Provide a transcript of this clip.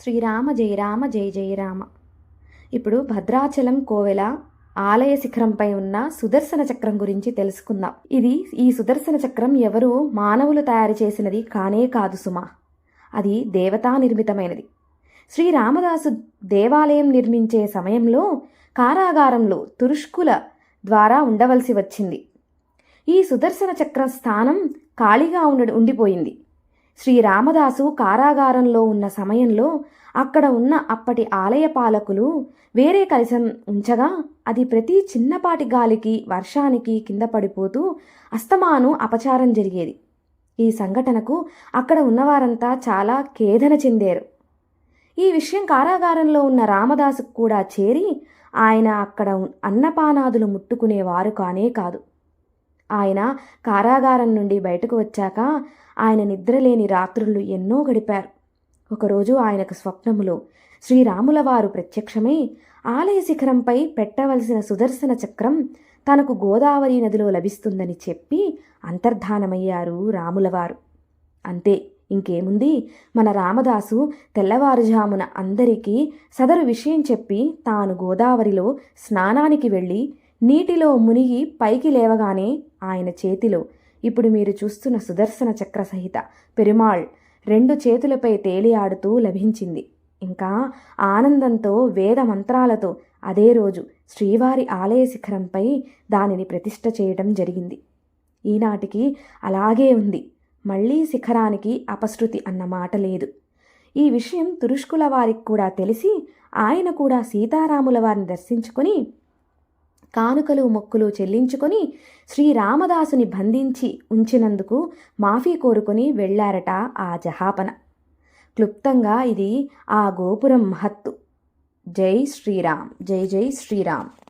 శ్రీరామ జయ రామ జయ జయ రామ. ఇప్పుడు భద్రాచలం కోవెల ఆలయ శిఖరంపై ఉన్న సుదర్శన చక్రం గురించి తెలుసుకుందాం. ఇది ఈ సుదర్శన చక్రం ఎవరు మానవులు తయారు చేసినది కానే కాదు సుమా. అది దేవతా నిర్మితమైనది. శ్రీరామదాసు దేవాలయం నిర్మించే సమయంలో కారాగారంలో తురుష్కుల ద్వారా ఉండవలసి వచ్చింది. ఈ సుదర్శన చక్రం స్థానం ఖాళీగా ఉండ ఉండిపోయింది. శ్రీరామదాసు కారాగారంలో ఉన్న సమయంలో అక్కడ ఉన్న అప్పటి ఆలయ పాలకులు వేరే కలశం ఉంచగా అది ప్రతి చిన్నపాటి గాలికి వర్షానికి కింద పడిపోతూ అస్తమాను అపచారం జరిగేది. ఈ సంఘటనకు అక్కడ ఉన్నవారంతా చాలా ఖేదన చెందారు. ఈ విషయం కారాగారంలో ఉన్న రామదాసుకు కూడా చేరి ఆయన అక్కడ అన్నపానాదులు ముట్టుకునేవారు కానే కాదు. ఆయన కారాగారం నుండి బయటకు వచ్చాక ఆయన నిద్రలేని రాత్రులు ఎన్నో గడిపారు. ఒకరోజు ఆయనకు స్వప్నములో. శ్రీరాముల వారు ప్రత్యక్షమై ఆలయ శిఖరంపై పెట్టవలసిన సుదర్శన చక్రం తనకు గోదావరి నదిలో లభిస్తుందని చెప్పి అంతర్ధానమయ్యారు రాములవారు అంతే ఇంకేముంది? మన రామదాసు తెల్లవారుజామున అందరికీ సదరు విషయం చెప్పి తాను గోదావరిలో స్నానానికి వెళ్ళి నీటిలో మునిగి పైకి లేవగానే ఆయన చేతిలో ఇప్పుడు మీరు చూస్తున్న సుదర్శన చక్ర సహిత పెరుమాళ్ రెండు చేతులపై తేలియాడుతూ లభించింది. ఇంకా ఆనందంతో వేద మంత్రాలతో అదే రోజు శ్రీవారి ఆలయ శిఖరంపై దానిని ప్రతిష్ఠ చేయడం జరిగింది. ఈనాటికి అలాగే ఉంది. మళ్ళీ శిఖరానికి అపశృతి అన్న మాట లేదు. ఈ విషయం తురుష్కుల వారికి కూడా తెలిసి ఆయన కూడా సీతారాముల వారిని దర్శించుకొని కానుకలు మొక్కులు చెల్లించుకొని శ్రీరామదాసుని బంధించి ఉంచినందుకు మాఫీ కోరుకొని వెళ్ళారట ఆ జహాపన. క్లుప్తంగా ఇది ఆ గోపురం మహత్తు. జై శ్రీరామ్. జై జై శ్రీరామ్.